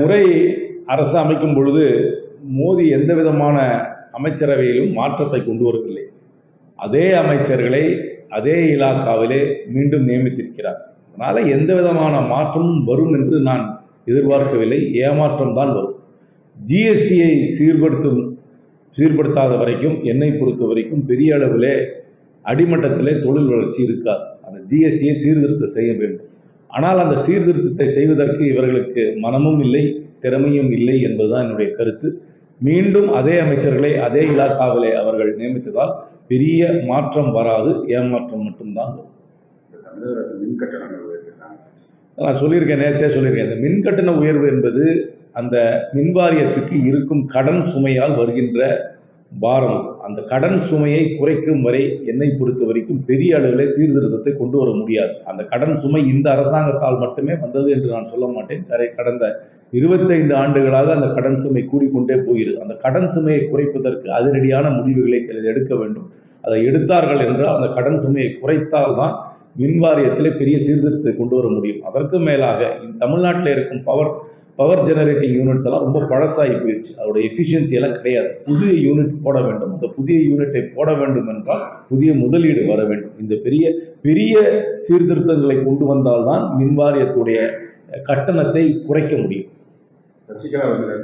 முறை அரசு அமைக்கும் பொழுது மோடி எந்த விதமான அமைச்சரவையிலும் மாற்றத்தை கொண்டு வரவில்லை. அதே அமைச்சர்களை அதே இலாக்காவிலே மீண்டும் நியமித்திருக்கிறார். அதனால் எந்த விதமான மாற்றமும் வரும் என்று நான் எதிர்பார்க்கவில்லை. ஏமாற்றம் தான் வரும். ஜிஎஸ்டியை சீர்படுத்தும் சீர்படுத்தாத வரைக்கும் என்னை பொறுத்த வரைக்கும் பெரிய அளவிலே அடிமட்டத்திலே தொழில் வளர்ச்சி இருக்காது. அந்த ஜிஎஸ்டியை சீர்திருத்தம் செய்ய வேண்டும். ஆனால் அந்த சீர்திருத்தத்தை செய்வதற்கு இவர்களுக்கு மனமும் இல்லை திறமையும் இல்லை என்பதுதான் என்னுடைய கருத்து. மீண்டும் அதே அமைச்சர்களை அதே இலாக்காவிலே அவர்கள் நியமித்ததால் பெரிய மாற்றம் வராது ஏமாற்றம் மட்டும்தான் மின் நான் சொல்லியிருக்கேன் நேரத்தே சொல்லியிருக்கேன் இந்த மின் கட்டண உயர்வு என்பது அந்த மின்வாரியத்துக்கு இருக்கும் கடன் சுமையால் வருகின்ற பாரம் அந்த கடன் சுமையை குறைக்கும் வரை என்னை பொறுத்த வரைக்கும் பெரிய அளவில் சீர்திருத்தத்தை கொண்டு வர முடியாது. அந்த கடன் சுமை இந்த அரசாங்கத்தால் மட்டுமே வந்தது என்று நான் சொல்ல மாட்டேன். கரை கடந்த இருபத்தைந்து ஆண்டுகளாக அந்த கடன் சுமை கூடிக்கொண்டே போகிறது. அந்த கடன் சுமையை குறைப்பதற்கு அதிரடியான முடிவுகளை சிலர் எடுக்க வேண்டும். அதை எடுத்தார்கள் என்றால் அந்த கடன் சுமையை குறைத்தால்தான் மின்வாரியத்தில் பெரிய சீர்திருத்தத்தை கொண்டு வர முடியும். அதற்கு மேலாக தமிழ்நாட்டில் இருக்கும் பவர் பவர் ஜெனரேட்டிங் யூனிட்ஸ் எல்லாம் ரொம்ப பழசாகி போயிடுச்சு அதோட எஃபிஷியன்சி எல்லாம் கிடையாது. புதிய யூனிட் போட வேண்டும். அந்த புதிய யூனிட்டை போட வேண்டும் என்றால் புதிய முதலீடு வர வேண்டும். இந்த பெரிய பெரிய சீர்திருத்தங்களை கொண்டு வந்தால்தான் மின் வாரியத்துடைய கட்டணத்தை குறைக்க முடியும். சசிகலா வந்து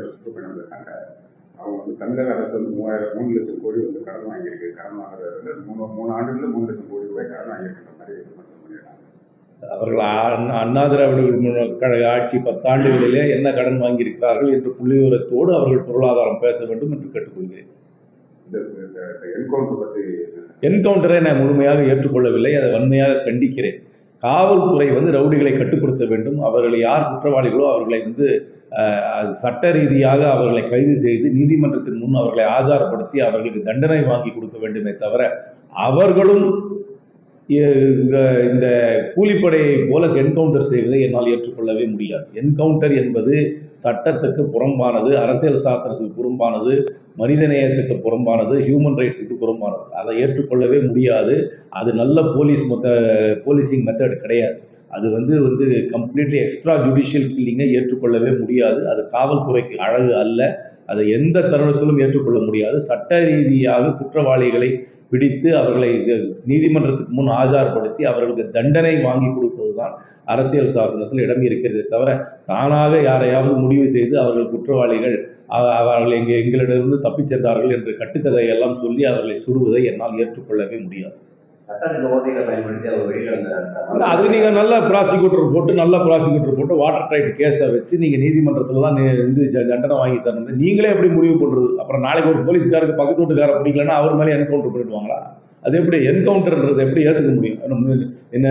அவங்க வந்து தமிழக அரசு வந்து மூவாயிரம் மூணு லட்சம் கோடி வந்து கடன் வாங்கியிருக்கு. கடன் வாங்குறதுல மூணு மூணு ஆண்டுகளில் மூணு லட்சம் கோடி ரூபாய் கடன் வாங்கியிருக்கிற மாதிரி விமர்சனம் பண்ணிடுறாங்க. அவர்கள் அண்ணா- அண்ணா திராவிட முன்னேற்ற கழக ஆட்சி பத்தாண்டுகளிலே என்ன கடன் வாங்கியிருக்கிறார்கள் என்று புள்ளிவிவரத்தோடு அவர்கள் பொருளாதாரம் பேச வேண்டும் என்று கேட்டுக்கொள்கிறேன். என்கவுண்டர் நான் முழுமையாக ஏற்றுக்கொள்ளவில்லை அதை வன்மையாக கண்டிக்கிறேன். காவல்துறை வந்து ரவுடிகளை கட்டுப்படுத்த வேண்டும். அவர்கள் யார் குற்றவாளிகளோ அவர்களை வந்து சட்ட ரீதியாக அவர்களை கைது செய்து நீதிமன்றத்தின் முன் அவர்களை ஆஜாரப்படுத்தி அவர்களுக்கு தண்டனை வாங்கி கொடுக்க வேண்டுமே தவிர அவர்களும் இந்த கூலிப்படையை போல என்கவுண்டர் செய்வதை என்னால் ஏற்றுக்கொள்ளவே முடியாது. என்கவுண்டர் என்பது சட்டத்துக்கு புறம்பானது அரசியல் சாஸ்திரத்துக்கு புறம்பானது மனிதநேயத்துக்கு புறம்பானது ஹியூமன் ரைட்ஸுக்கு புறம்பானது. அதை ஏற்றுக்கொள்ளவே முடியாது. அது நல்ல போலீஸ் மொத்த போலீசிங் மெத்தட் கிடையாது. அது வந்து வந்து கம்ப்ளீட்லி எக்ஸ்ட்ரா ஜுடிஷியல் கில்லிங்கை ஏற்றுக்கொள்ளவே முடியாது. அது காவல்துறைக்கு அழகு அல்ல. அதை எந்த தருணத்திலும் ஏற்றுக்கொள்ள முடியாது. சட்ட ரீதியாக குற்றவாளிகளை பிடித்து அவர்களை நீதிமன்றத்துக்கு முன் ஆஜார்படுத்தி அவர்களுக்கு தண்டனை வாங்கி கொடுப்பதுதான் அரசியல் சாசனத்தில் இடம் இருக்கிறதே தவிர தானாக யாரையாவது முடிவு செய்து அவர்கள் குற்றவாளிகள் அவர்கள் எங்கே எங்களிடமிருந்து தப்பிச் சென்றார்கள் என்று கட்டுக்கதையெல்லாம் சொல்லி அவர்களை சுடுவதை என்னால் ஏற்றுக்கொள்ளவே முடியாது. சட்ட ஓட்டைகளை பயன்படுத்தி அவர் வெளியில் அது நீங்கள் நல்ல ப்ராசிக்யூட்டர் போட்டு நல்ல ப்ராசிக்யூட்டர் போட்டு வாட்டர் டைட் கேஸை வச்சு நீங்கள் நீதிமன்றத்தில் தான் வந்து தண்டனை வாங்கி தரணும். நீங்களே எப்படி முடிவு பண்ணுறது அப்புறம் நாளைக்கு ஒரு போலீஸ்காருக்கு பக்கத்து வீட்டுக்காரை பிடிக்கலன்னா அவர் மேலே என்கவுண்டர் பண்ணிடுவாங்களா? அது எப்படி என்கவுண்டர்ன்றது எப்படி ஏற்றுக்க முடியும்? என்ன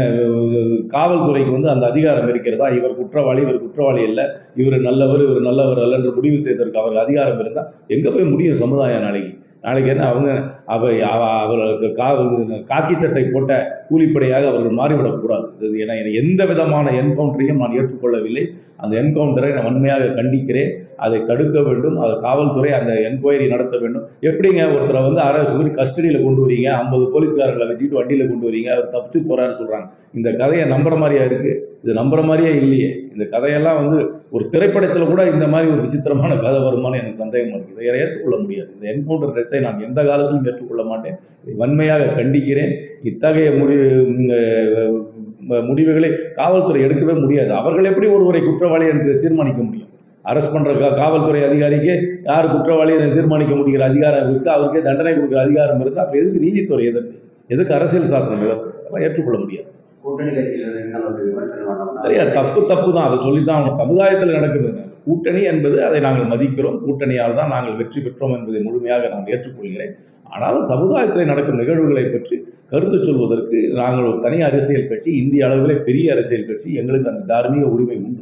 காவல்துறைக்கு வந்து அந்த அதிகாரம் இருக்கிறதா? இவர் குற்றவாளி இவர் குற்றவாளி இல்லை இவர் நல்லவர் இவர் நல்லவர் அல்ல என்று முடிவு செய்வதற்கு அவருக்கு அதிகாரம் இருந்தால் எங்கே போய் முடியும் சமுதாயம் நாளைக்கு? நாளைக்கு என்ன அவங்க அவை அவர்களுக்கு கா- காக்கி சட்டை போட்ட கூலிப்படையாக அவர்கள் மாறிவிடக்கூடாது இது என எந்த விதமான என்கவுண்டரையும் நான் ஏற்றுக்கொள்ளவில்லை. அந்த என்கவுண்டரை நான் வன்மையாக கண்டிக்கிறேன். அதை தடுக்க வேண்டும். அது காவல்துறை அந்த என்கொயரி நடத்த வேண்டும். எப்படிங்க ஒருத்தரை வந்து அரசு கஸ்டடியில் கொண்டு வரீங்க? ஐம்பது போலீஸ்காரர்களை வச்சுட்டு வண்டியில் கொண்டு வரீங்க? அவர் தப்பிச்சு போறாருன்னு சொல்கிறாங்க இந்த கதையை நம்புற மாதிரியா இருக்குது இது நம்புற மாதிரியே இல்லையே. இந்த கதையெல்லாம் வந்து ஒரு திரைப்படத்தில் கூட இந்த மாதிரி ஒரு விசித்திரமான கதை வருமானு எனக்கு சந்தேகமாக இருக்குது இதை ஏற்றுக்கொள்ள முடியாது. இந்த என்கவுண்டர் டெத்தை நான் எந்த காலத்திலும் ஏற்றுக்கொள்ள மாட்டேன் வன்மையாக கண்டிக்கிறேன். இத்தகைய முடி முடிவுகளை காவல்துறை எடுக்கவே முடியாது. அவர்கள் எப்படி ஒருவரை குற்றவாளி என்று தீர்மானிக்க முடியும்? அரெஸ்ட் பண்ற கா- காவல்துறை அதிகாரிக்கு யார் குற்றவாளி என்று தீர்மானிக்க முடிகிற அதிகாரம் இருக்கு? அவருக்கே தண்டனை கொடுக்கிற அதிகாரம் இருக்கு? அப்ப எதுக்கு நீதித்துறை எதற்கு எதுக்கு அரசியல் சாசனம் எதற்கு ஏற்றுக்கொள்ள முடியாது. சரியா தப்பு தப்பு தான் அதை சொல்லித்தான் அவங்க சமுதாயத்தில் நடக்குதுங்க கூட்டணி என்பது அதை நாங்கள் மதிக்கிறோம். கூட்டணியால் தான் நாங்கள் வெற்றி பெற்றோம் என்பதை முழுமையாக நான் ஏற்றுக்கொள்கிறேன். ஆனாலும் சமுதாயத்தில் நடக்கும் நிகழ்வுகளை பற்றி கருத்து சொல்வதற்கு நாங்கள் ஒரு தனி அரசியல் கட்சி இந்திய அளவிலே பெரிய அரசியல் கட்சி எங்களுக்கு அந்த தார்மீக உரிமை உண்டு.